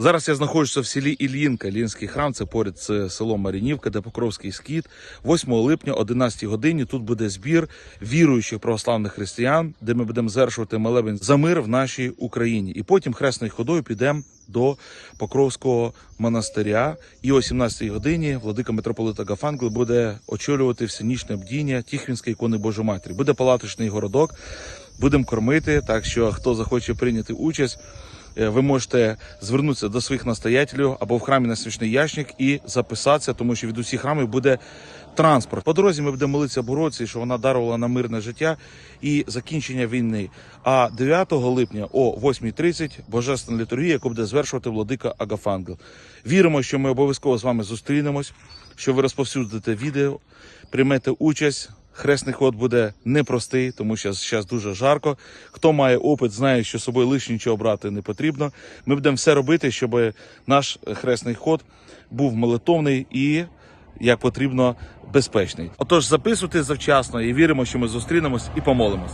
Зараз я знаходжуся в селі Ільїнка, Ільїнський храм. Це поряд з селом Марінівка, де Покровський скіт. 8 липня, 11 годині. Тут буде збір віруючих православних християн, де ми будемо звершувати молебень за мир в нашій Україні. І потім хресною ходою підемо до Покровського монастиря. І о 17 годині владика митрополита Гафангл буде очолювати всенічне бдіння Тіхвінської ікони Божої Матері. Буде палаточний городок. Будемо кормити. Так що хто захоче прийняти участь. Е, Ви можете звернутися до своїх настоятелів або в храмі на свічний ящик і записатися, тому що від усіх храмів буде транспорт. По дорозі ми будемо молитися Богородиці, що вона дарувала нам мирне життя і закінчення війни. А 9 липня о 8.30 божественна літургія, яку буде звершувати владика Агафангел. Віримо, що ми обов'язково з вами зустрінемось, що ви розповсюдите відео, приймете участь. Хресний ход буде непростий, тому що зараз дуже жарко. Хто має опит, знає, що собою лише нічого брати не потрібно. Ми будемо все робити, щоб наш хресний ход був молитовний і, як потрібно, безпечний. Отож, записуйте завчасно і віримо, що ми зустрінемось і помолимось.